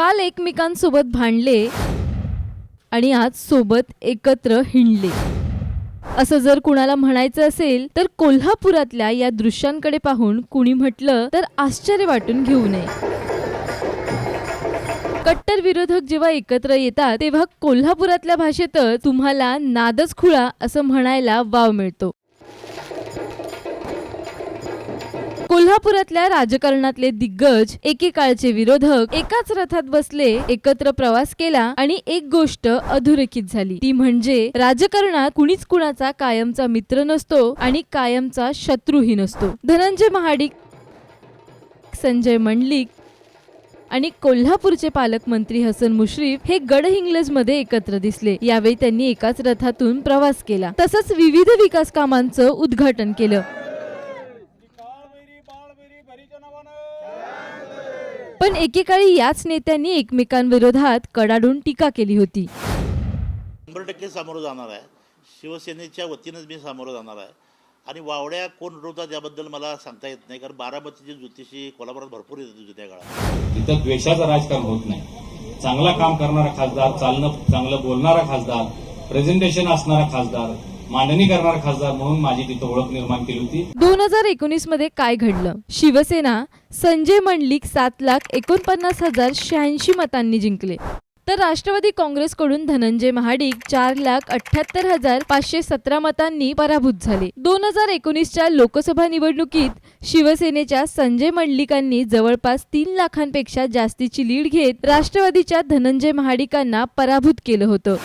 काल एकमेकांसोबत भांडले आणि आज सोबत एकत्र हिंडले. असं जर कुणाला म्हणायचं असेल तर कोल्हापुरातल्या या दृश्यांकडे पाहून कुणी म्हटलं तर आश्चर्य वाटून घेऊ नये. कट्टर विरोधक जेव्हा एकत्र येतात तेव्हा कोल्हापुरातल्या भाषेत तुम्हाला नादच खुळा असं म्हणायला वाव मिळतो. कोल्हापुरातल्या राजकारणातले दिग्गज एकेकाळचे विरोधक एकाच रथात बसले एकत्र प्रवास केला आणि एक गोष्ट अधोरेखित झाली. ती म्हणजे राजकारणात कुणीच कुणाचा कायमचा मित्र नसतो आणि कायमचा शत्रूही नसतो. धनंजय महाडिक संजय मंडलिक आणि कोल्हापूरचे पालकमंत्री हसन मुश्रीफ हे गडहिंग्लजमध्ये एकत्र दिसले. यावेळी त्यांनी एकाच रथातून प्रवास केला. तसंच विविध विकास कामांचं उद्घाटन केलं. पण एकेकाळी याच नेत्यांनी एकमेकांविरोधात कडाडून टीका केली होती. शंभर टक्के सामोरं जाणार आहे. शिवसेनेच्या वतीनंच मी सामोरं जाणार आहे. आणि वावड्या कोण उडवतात याबद्दल मला सांगता येत नाही कारण बारामतीची ज्योतिषी कोल्हापुरात भरपूर येत होती त्या काळात. तिथं द्वेषाचं राजकारण होत नाही. चांगला काम करणारा खासदार चालणं चांगलं बोलणारा खासदार प्रेझेंटेशन असणारा खासदार मांडणी करणार खासदार म्हणून माझी तिथं ओळख निर्माण केली होती. दोन हजार एकोणीसमध्ये काय घडलं? शिवसेना संजय मंडलिक सात लाख एकोणपन्नास हजार शहाऐंशी मतांनी जिंकले. तर राष्ट्रवादी काँग्रेसकडून धनंजय महाडिक चार लाख अठ्याहत्तर हजार पाचशे सतरा मतांनी पराभूत झाले. दोन हजार एकोणीसच्या लोकसभा निवडणुकीत शिवसेनेच्या संजय मंडलिकांनी जवळपास तीन लाखांपेक्षा जास्तीची लीड घेत राष्ट्रवादीच्या धनंजय महाडिकांना पराभूत केलं होतं.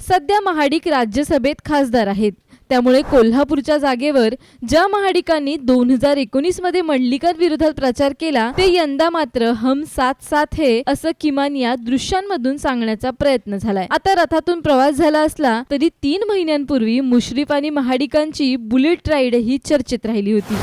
सध्या महाडिक राज्यसभेत खासदार आहेत. त्यामुळे कोल्हापूरच्या जागेवर ज्या महाडिकांनी दोन हजार एकोणीसमध्ये मंडलिकांविरोधात प्रचार केला ते यंदा मात्र हम साथ साथ हे असं किमान या दृश्यांमधून सांगण्याचा प्रयत्न झालाय. आता रथातून प्रवास झाला असला तरी तीन महिन्यांपूर्वी मुश्रीफ आणि महाडिकांची बुलेट राईड ही चर्चेत राहिली होती.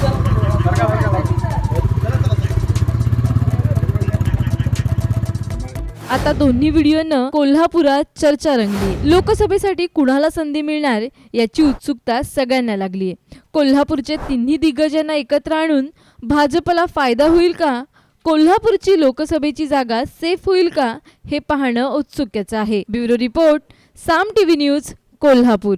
आता दोन्ही व्हिडिओनं कोल्हापुरात चर्चा रंगली. लोकसभेसाठी कुणाला संधी मिळणार याची उत्सुकता सगळ्यांना लागली. कोल्हापूरचे तिन्ही दिग्गजांना एकत्र आणून भाजपला फायदा होईल का? कोल्हापूरची लोकसभेची जागा सेफ होईल का? हे पाहणं उत्सुक्याचं आहे. Bureau report Saam TV news Kolhapur.